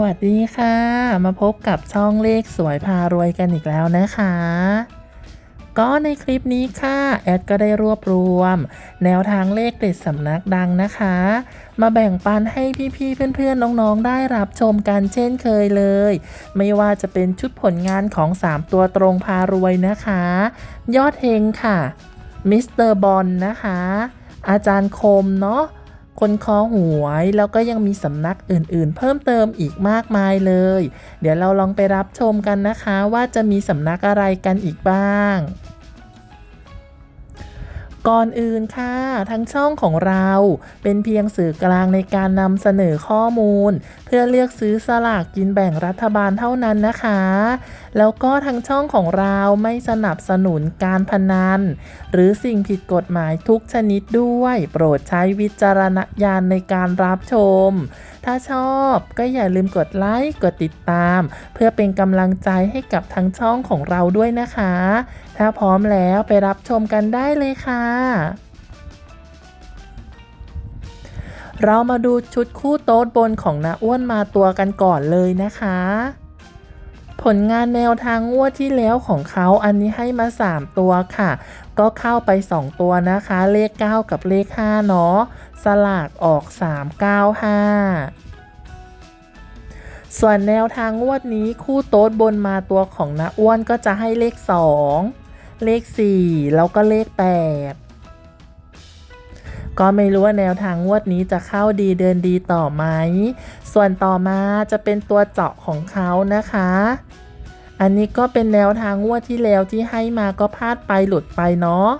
วัสดีค่ะ มาพบกับช่องเลขสวยพารวยกันอีกแล้วนะคะ ก็ในคลิปนี้ค่ะ แอดก็ได้รวบรวม แนวทางเลขเด็ดสำนักดังนะคะ มาแบ่งปันให้พี่ๆเพื่อนๆน้องๆได้รับชมกันเช่นเคยเลย ไม่ว่าจะเป็นชุดผลงานของ 3 ตัวตรงพารวยนะคะ ยอดเฮงค่ะมิสเตอร์บอลนะคะ อาจารย์คมเนาะ คนคอหวย แล้วก็ยังมีสำนักอื่นๆ เพิ่มเติมอีกมากมายเลย เดี๋ยวเราลองไปรับชมกันนะคะว่าจะมีสำนักอะไรกันอีกบ้างก่อนอื่นค่ะ ทั้งช่องของเราเป็นเพียงสื่อกลางในการนำเสนอข้อมูล เพื่อเลือกซื้อสลากกินแบ่งรัฐบาลเท่านั้นนะคะ แล้วก็ทางช่องของเราไม่สนับสนุนการพนัน หรือสิ่งผิดกฎหมายทุกชนิดด้วย โปรดใช้วิจารณญาณในการรับชม ถ้าชอบก็อย่าลืมกดไลค์กดติดตาม เพื่อเป็นกำลังใจให้กับทางช่องของเราด้วยนะคะ ถ้าพร้อมแล้วไปรับชมกันได้เลยค่ะเรามาดูชุดคู่โต๊ดบนของนาอ้วนมาตัวกันก่อนเลยนะคะ ผลงานแนวทางงวดที่แล้วของเขาอันนี้ให้มา 3 ตัวค่ะ ก็เข้าไป 2 ตัวนะคะ เลข 9 กับเลข 5 เนาะสลากออก 395ส่วนแนวทางงวดนี้คู่โต๊ดบนมาตัวของนาอ้วนก็จะให้เลข 2 เลข 4 แล้วก็เลข 8 ก็ไม่รู้ว่าแนวทางงวดนี้จะเข้าดีเดินดีต่อไหม ส่วนต่อมาจะเป็นตัวเจาะของเขานะคะ อันนี้ก็เป็นแนวทางงวดที่แล้วที่ให้มาก็พลาดไปหลุดไปเนาะ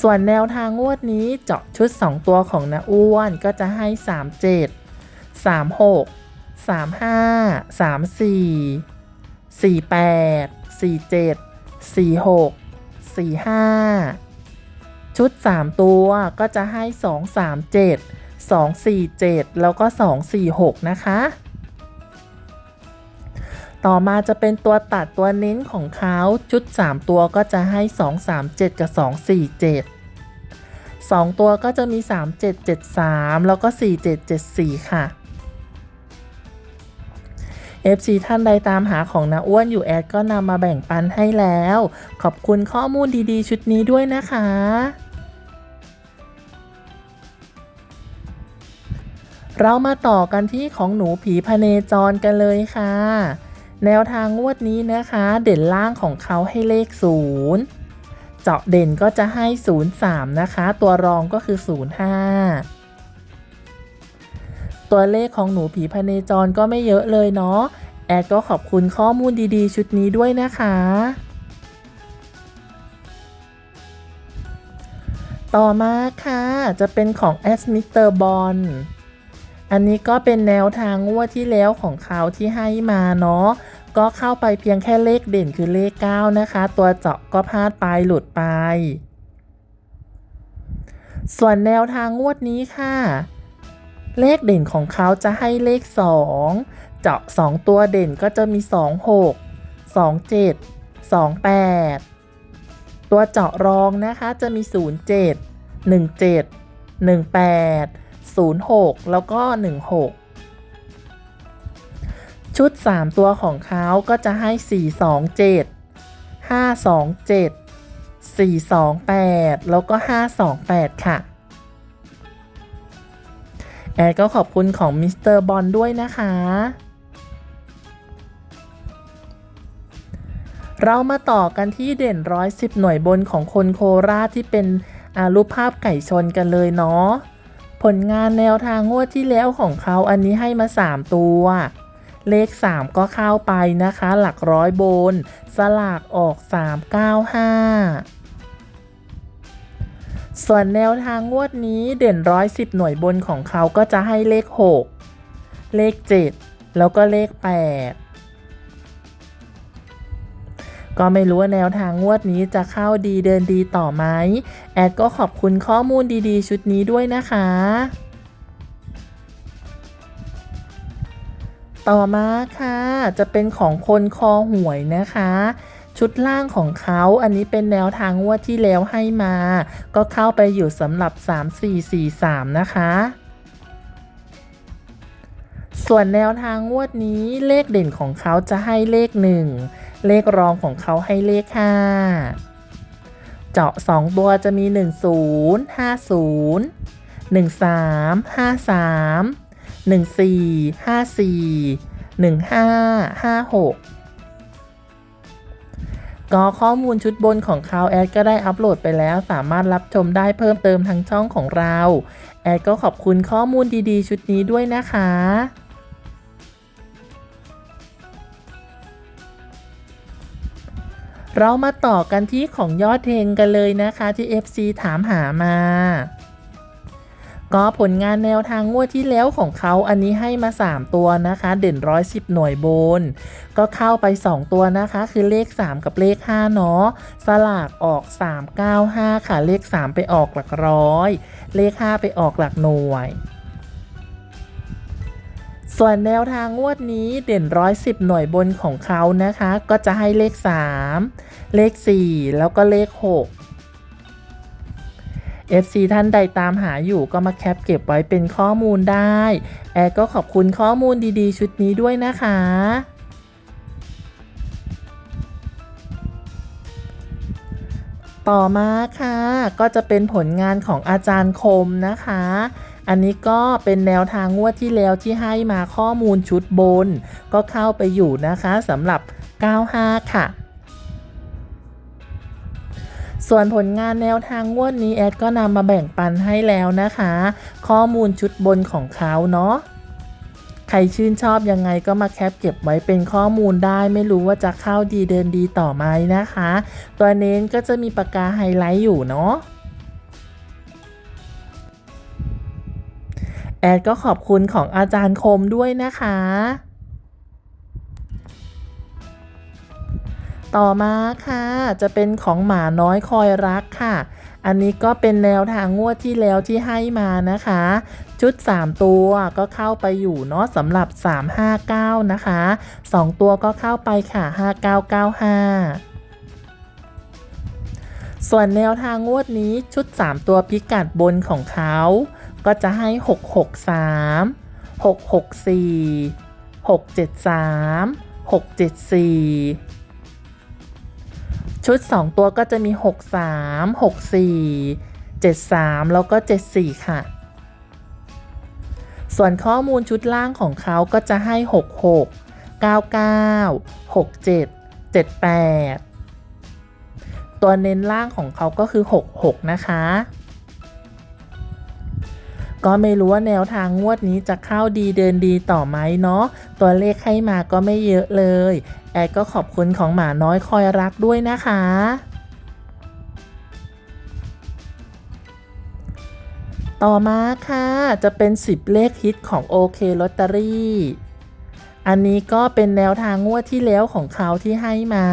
ส่วนแนวทางงวดนี้เจาะชุด 2 ตัวของนาอ้วนก็จะให้ 37 36 35 34 48 47 46 45 ชุด 3 ตัวก็จะให้ 2 3 7 2 4 7 แล้วก็ 2 4 6 นะคะ ต่อมาจะเป็นตัวตัดตัวเน้นของเขาชุด 3 ตัวก็จะให้ 2 3 7 กับ 2 4 7 2 ตัวก็จะมี 3 7 7 3 แล้วก็ 4 7 7 4 ค่ะ FC ท่านใดตามหาของนาอ้วนอยู่แอดก็นำมาแบ่งปันให้แล้ว ขอบคุณข้อมูลดีๆ ชุดนี้ด้วยนะคะ เรามาต่อกันที่ของหนูผีพเนจรกันเลยค่ะ แนวทางงวดนี้นะคะ เด่นล่างของเขาให้เลข 0 เจาะเด่นก็จะให้ 03 นะคะ ตัวรองก็คือ 05 ตัวเลขของหนูผีพเนจรก็ไม่เยอะเลยเนาะ แอดก็ขอบคุณข้อมูลดีๆ ชุดนี้ด้วยนะคะต่อมาค่ะ จะเป็นของแอสมิเต อันนี้ก็เป็นแนวทางงวดที่แล้วของเขาที่ให้มาเนาะก็เข้าไปเพียงแค่เลขเด่นคือเลข 9 นะคะ ตัวเจาะก็พลาดไปหลุดไป ส่วนแนวทางงวดนี้ค่ะ เลขเด่นของเขาจะให้เลข 2 เจาะ 2 ตัวเด่นก็จะมี 2 6 2 7 2 8 ตัวเจาะรองนะคะจะมี 0 7 1 7 1 8 06 แล้วก็ 16 ชุด 3 ตัวของเขาก็จะให้ 427 527 428 แล้วก็ 528 ค่ะ แอดก็ขอบคุณของมิสเตอร์บอลด้วยนะคะ เรามาต่อกันที่เด่นร้อยสิบหน่วยบนของคนโคราชที่เป็นรูปภาพไก่ชนกันเลยเนาะ ผลงานแนวทางงวดที่แล้วของเขาอันนี้ให้มา 3 ตัว เลข 3 ก็เข้าไปนะคะ หลักร้อยบน สลากออก 395ส่วนแนวทางงวดนี้เด่นร้อยสิบหน่วยบนของเขาก็จะให้เลข 6 เลข 7 แล้วก็เลข 8 ก็ไม่รู้ว่าแนวทางงวดนี้จะเข้าดีเดินดีต่อไหมแอดก็ขอบคุณข้อมูลดีๆ ชุดนี้ด้วยนะคะ ต่อมาค่ะจะเป็นของคนคอหวยนะคะชุดล่างของเขาอันนี้เป็นแนวทางงวดที่แล้วให้มา ก็เข้าไปอยู่สำหรับ 3443 นะคะ ส่วนแนวทางงวดนี้เลขเด่นของเขาจะให้เลข1 เลขรองของเขาให้เลข 5 เจาะ 2 ตัวจะมี 10 50 13 53 14 54 15 56 ก็ข้อมูลชุดบนของเขาแอดก็ได้อัปโหลดไปแล้วสามารถรับชมได้เพิ่มเติมทางช่องของเรา แอดก็ขอบคุณข้อมูลดีๆ ชุดนี้ด้วยนะคะ เรามาต่อกันที่ของยอดเทงกันเลยนะคะที่ FC ถามหามา ก็ผลงานแนวทางงวดที่แล้วของเขาอันนี้ให้มา 3 ตัวนะคะ เด่น110หน่วยบน ก็เข้าไป 2 ตัวนะคะ คือเลข 3 กับเลข 5 เนาะสลากออก 395 ค่ะ เลข 3 ไปออกหลักร้อย เลข 5 ไปออกหลักหน่วย ส่วนแนวทางงวดนี้เด่น110หน่วยบนของเขานะคะ ก็จะให้เลข 3 เลข 4 แล้วก็เลข 6 FC ท่านใดตามหาอยู่ก็มาแคปเก็บไว้เป็นข้อมูลได้ แอร์ก็ขอบคุณข้อมูลดีๆ ชุดนี้ด้วยนะคะต่อมาค่ะ ก็จะเป็นผลงานของอาจารย์คมนะคะ อันนี้ก็เป็นแนวทางงวดที่แล้วที่ให้มาข้อมูลชุดบน ก็เข้าไปอยู่นะคะสำหรับ 95 ค่ะส่วนผลงานแนวทางงวดนี้แอดก็นำมาแบ่งปันให้แล้วนะคะ ข้อมูลชุดบนของเขาเนาะใครชื่นชอบยังไงก็มาแคปเก็บไว้เป็นข้อมูลได้ไม่รู้ว่าจะเข้าดีเดินดีต่อไหมนะคะ ตัวเน้นก็จะมีปากกาไฮไลท์อยู่เนาะ แอดก็ขอบคุณของอาจารย์คมด้วยนะคะ ต่อมาค่ะ จะเป็นของหมาน้อยคอยรักค่ะ อันนี้ก็เป็นแนวทางงวดที่แล้วที่ให้มานะคะ ชุด 3 ตัวก็เข้าไปอยู่เนาะสำหรับ 359 นะคะ 2 ตัวก็เข้าไปค่ะ 5995ส่วนแนวทางงวดนี้ชุด 3 ตัวพิกัดบนของเขา ก็จะให้ 663 664 673 674 ชุด 2 ตัวก็จะมี 63 64 73 แล้วก็ 74 ค่ะ ส่วนข้อมูลชุดล่างของเขาก็จะให้ 66 99 67 78 ตัวเน้นล่างของเขาก็คือ 66 นะคะ ก็ไม่รู้ว่าแนวทางงวดนี้จะเข้าดีเดินดีต่อไหมเนาะตัวเลขให้มาก็ไม่เยอะเลย แอดก็ขอบคุณของหมาน้อยคอยรักด้วยนะคะต่อมาค่ะจะเป็น 10 เลขฮิตของโอเคลอตเตอรี่ อันนี้ก็เป็นแนวทางงวดที่แล้วของเขาที่ให้มา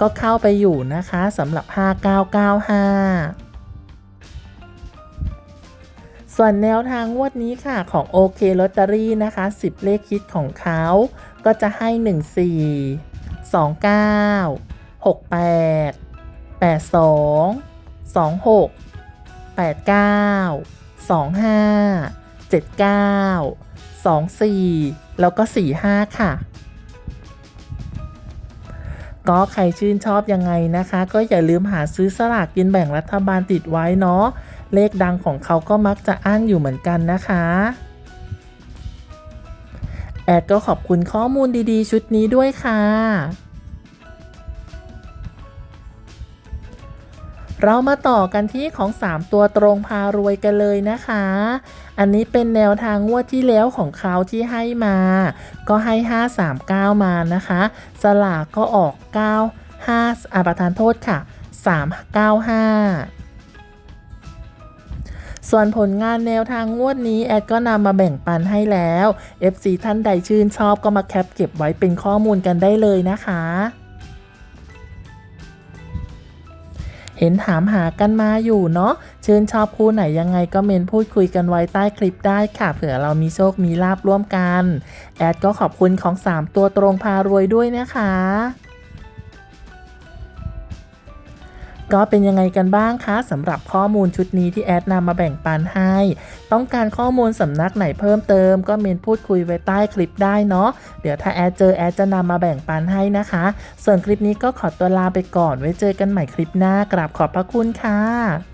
ก็เข้าไปอยู่นะคะสำหรับ 5995 ส่วนแนวทางงวดนี้ค่ะของโอเคลอตเตอรี่นะคะ 10 เลขคิดของเขาก็จะให้ 14 29 68 82 26 89 25 79 24 แล้วก็ 45 ค่ะ ก็ใครชื่นชอบยังไงนะคะ ก็อย่าลืมหาซื้อสลากกินแบ่งรัฐบาลติดไว้เนาะ เลขดังของเขาก็มักจะอั้นอยู่เหมือนกันนะคะ แอดก็ขอบคุณข้อมูลดีๆ ชุดนี้ด้วยค่ะ เรามาต่อกันที่ของ 3 ตัวตรงพารวยกันเลยนะคะ อันนี้เป็นแนวทางงวดที่แล้วของเขาที่ให้มา ก็ให้ 539 มานะคะ สลากก็ออก 9 5อาประทานโทษค่ะ 395 ส่วนผลงานแนวทางงวดนี้แอดก็นำมาแบ่งปันให้แล้ว FC ท่านใดชื่นชอบก็มาแคปเก็บไว้เป็นข้อมูลกันได้เลยนะคะ เห็นถามหากันมาอยู่เนาะชื่นชอบคู่ไหนยังไงก็เมนพูดคุยกันไว้ใต้คลิปได้ค่ะ เผื่อเรามีโชคมีลาบร่วมกัน แอดก็ขอบคุณของ 3 ตัวตรงพารวยด้วยนะคะ ก็เป็นยังไงกันบ้างคะสำหรับข้อมูลชุดนี้ที่แอดนำมาแบ่งปันให้ ต้องการข้อมูลสำนักไหนเพิ่มเติม ก็เมนพูดคุยไว้ใต้คลิปได้เนาะเดี๋ยวถ้าแอดเจอแอดจะนำมาแบ่งปันให้นะคะ ส่วนคลิปนี้ก็ขอตัวลาไปก่อนไว้เจอกันใหม่คลิปหน้ากราบขอบพระคุณค่ะ